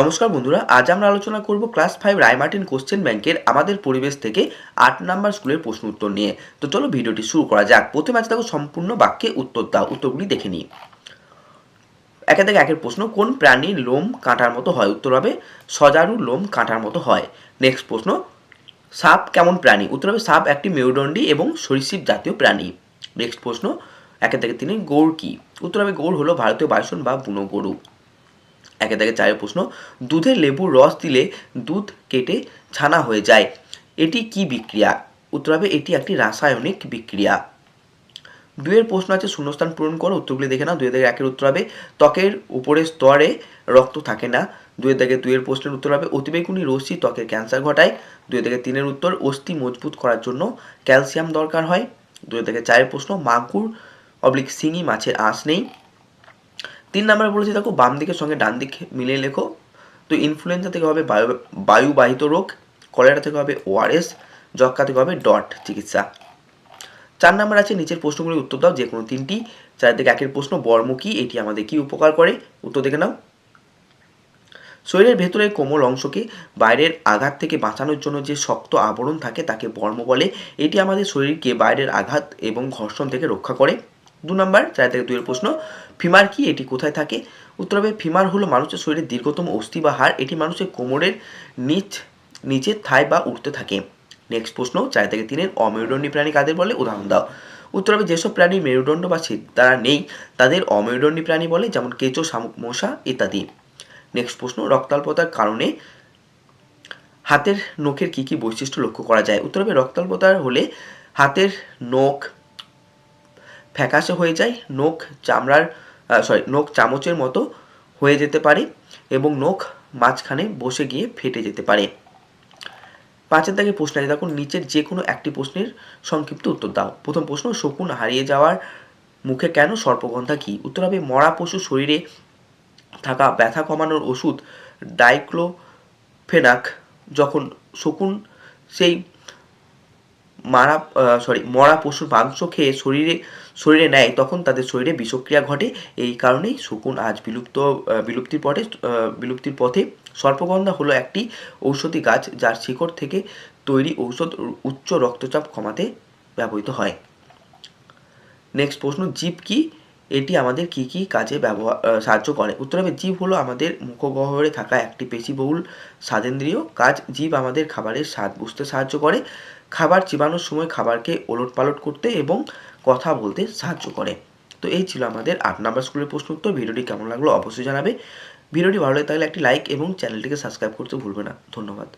নমস্কার বন্ধুরা, আজ আমরা আলোচনা করব ক্লাস ফাইভ রায়মার্টিন কোশ্চেন ব্যাংকের আমাদের পরিবেশ থেকে আট নাম্বার স্কুলের প্রশ্ন উত্তর নিয়ে। তো চলো ভিডিওটি শুরু করা যাক। প্রথমে আছে দেখো সম্পূর্ণ বাক্যে উত্তর দাও, উত্তরগুলি দেখে নিই। একে থেকে একের প্রশ্ন, কোন প্রাণীর লোম কাঁটার মতো হয়? উত্তর হবে সজারুর লোম কাঁটার মতো হয়। নেক্সট প্রশ্ন, সাপ কেমন প্রাণী? উত্তর হবে, সাপ একটি মেরুদণ্ডী এবং সরীসৃপ জাতীয় প্রাণী। নেক্সট প্রশ্ন, একে থেকে তিনি গৌড় কি? উত্তর হবে, গৌড় হলো ভারতীয় বাইসন বা বুনো গরু। একে থেকে চারের প্রশ্ন দুধে লেবুর রস দিলে দুধ কেটে ছানা হয়ে যায়। এটি কি বিক্রিয়া? উত্তর হবে, এটি একটি রাসায়নিক বিক্রিয়া। দুয়ের প্রশ্ন আছে, শূন্যস্থান পূরণ করো। উত্তরগুলি দেখে নাও দুই থেকে একের উত্তর হবে, ত্বকের উপরের স্তরে রক্ত থাকে না। দুই থেকে দুয়ের প্রশ্নের উত্তর হবে, অতিবেগুনি রশ্মি ত্বকের ক্যান্সার ঘটায়। দুই থেকে তিনের উত্তর, অস্থি মজবুত করার জন্য ক্যালসিয়াম দরকার হয়। দুই থেকে চারের প্রশ্ন, মাগুর অবলিক শিঙি মাছের আঁশ নেই। তিন নাম্বার বলেছি দেখো, বাম দিকের সঙ্গে ডান দিক মিলিয়ে লেখো। তো ইনফ্লুয়েঞ্জা থেকে হবে বায়ু, বায়ুবাহিত রোগ কলেরা থেকে হবে ওআরএস যক্কা থেকে হবে ডট চিকিৎসা। চার নাম্বার আছে, নিচের প্রশ্নগুলির উত্তর দাও যে কোনো তিনটি। চার থেকে একের প্রশ্ন বর্ম কি এটি আমাদের কি উপকার করে? উত্তর দেখে নাও। শরীরের ভেতরের কোমল অংশকে বাইরের আঘাত থেকে বাঁচানোর জন্য যে শক্ত আবরণ থাকে, তাকে বর্ম বলে। এটি আমাদের শরীরকে বাইরের আঘাত এবং ঘর্ষণ থেকে রক্ষা করে। দু নম্বর, চার থেকে দুইয়ের প্রশ্ন, ফিমার কি, এটি কোথায় থাকে? উত্তর হবে, ফিমার হলো মানুষের শরীরের দীর্ঘতম অস্থি বা হাড়, এটি মানুষের কোমরের নিচ, নিচে থায় বা উঠতে থাকে। নেক্সট প্রশ্ন, চার থেকে তিনের অমেরুদণ্ডী প্রাণী কাদের বলে? উদাহরণ দাও। উত্তর হবে, যেসব প্রাণীর মেরুদণ্ড বা ছিদ দ্বারা নেই, তাদের অমেরুদণ্ডী প্রাণী বলে, যেমন কেঁচো, শামুক, মশা ইত্যাদি। নেক্সট প্রশ্ন, রক্তাল্পতার কারণে হাতের নখের কি কি বৈশিষ্ট্য লক্ষ্য করা যায়? উত্তর হবে রক্তাল্পতার হলে হাতের নখ ফ্যাকাশে হয়ে যায়, নখ চামড়ার সরি নখ চামচের মতো হয়ে যেতে পারে এবং নখ মাঝখানে বসে গিয়ে ফেটে যেতে পারে। পাঁচের দাগে প্রশ্ন আছে দেখো নিচের যে কোনো একটি প্রশ্নের সংক্ষিপ্ত উত্তর দাও। প্রথম প্রশ্ন, শকুন হারিয়ে যাওয়ার মুখে কেন সর্পগন্ধা কি উত্তর হবে, মরা পশু শরীরে থাকা ব্যথা কমানোর ওষুধ ডাইক্লোফেনাক। যখন শকুন সেই মারা সরি মরা পশুর মাংস খেয়ে শরীরে শরীরে নেয়, তখন তাদের শরীরে বিষক্রিয়া ঘটে। এই কারণেই শকুন আজ বিলুপ্ত বিলুপ্তির পথে বিলুপ্তির পথে সর্পগন্ধা হলো একটি ঔষধি গাছ যার শিকড় থেকে তৈরি ঔষধ উচ্চ রক্তচাপ কমাতে ব্যবহৃত হয়। নেক্সট প্রশ্ন, জীব কি? এটি আমাদের কি কি কাজে ব্যবহার সাহায্য করে? উত্তর হবে, জীব হলো আমাদের মুখগহ্বরে থাকা একটি পেশিবহুল স্বাদেন্দ্রীয় কাজ। জীব আমাদের খাবারের স্বাদ বুঝতে সাহায্য করে। খাবার চিবানোর সময় খাবারকে ওলট পালট করতে এবং কথা বলতে সাহায্য করে। তো এই ছিল আমাদের আট নাম্বার স্কুলের প্রশ্ন উত্তর। ভিডিওটি কেমন লাগল অবশ্যই জানাবে। ভিডিওটি ভালো লাগে তাহলে একটি লাইক এবং চ্যানেলটিকে সাবস্ক্রাইব করতে ভুলবে না। ধন্যবাদ।